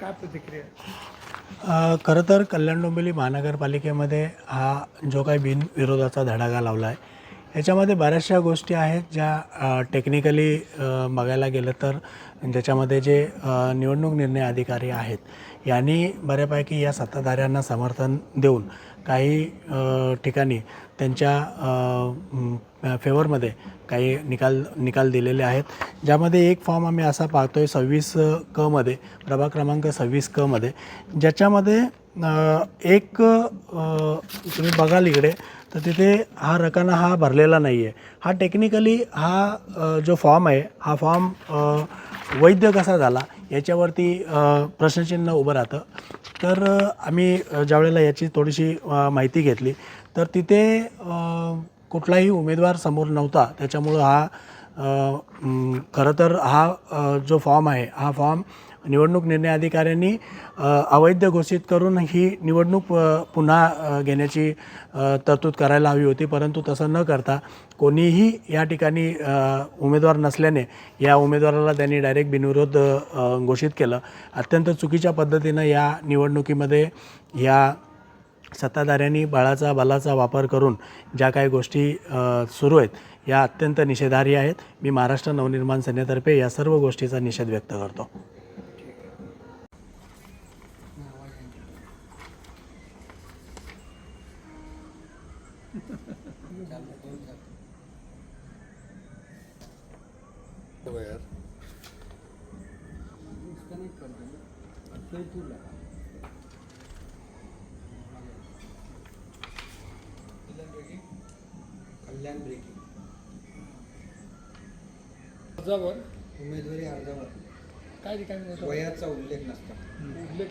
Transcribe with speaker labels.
Speaker 1: काय प्रतिक्रिया
Speaker 2: खरं तर कल्याण डोंबिवली महानगरपालिकेमध्ये हा जो काही बिनविरोधाचा धडाका लावला आहे ह्याच्यामध्ये बऱ्याचशा गोष्टी आहेत ज्या टेक्निकली बघायला गेलं तर ज्याच्यामध्ये जे निवडणूक निर्णय अधिकारी आहेत यांनी बऱ्यापैकी या सत्ताधाऱ्यांना समर्थन देऊन काही ठिकाणी त्यांच्या फेवरमध्ये काही निकाल निकाल दिलेले आहेत. ज्यामध्ये एक फॉर्म आम्ही असा पाहतो आहे सव्वीस कमध्ये प्रभाग क्रमांक सव्वीस कमध्ये ज्याच्यामध्ये एक तुम्ही बघाल इकडे तर तिथे हा रकाना हा भरलेला नाही आहे हा टेक्निकली हा जो फॉर्म आहे हा फॉर्म वैध कसा झाला याच्यावरती प्रश्नचिन्ह उभं राहतं. तर आम्ही ज्यावेळेला याची थोडीशी माहिती घेतली तर तिथे कुठलाही उमेदवार समोर नव्हता. त्याच्यामुळं हा खरं तर हा जो फॉर्म आहे हा फॉर्म निवडणूक निर्णय अधिकाऱ्यांनी अवैध घोषित करून ही निवडणूक पुन्हा घेण्याची तरतूद करायला हवी होती. परंतु तसं न करता कोणीही या ठिकाणी उमेदवार नसल्याने या उमेदवाराला त्यांनी डायरेक्ट बिनविरोध घोषित केलं. अत्यंत चुकीच्या पद्धतीनं या निवडणुकीमध्ये या सत्ताधाऱ्यांनी बळाचा बलाचा वापर करून ज्या काही गोष्टी सुरू आहेत या अत्यंत निषेधार्ह आहेत. मी महाराष्ट्र नवनिर्माण सेनेतर्फे या सर्व गोष्टीचा निषेध व्यक्त करतो.
Speaker 3: कल्याण ब्रेकिंग
Speaker 1: अर्जावर?
Speaker 3: उमेदवारी अर्जावर.
Speaker 1: काय ठिकाणी
Speaker 3: वयाचा उल्लेख नसतो.
Speaker 1: उल्लेख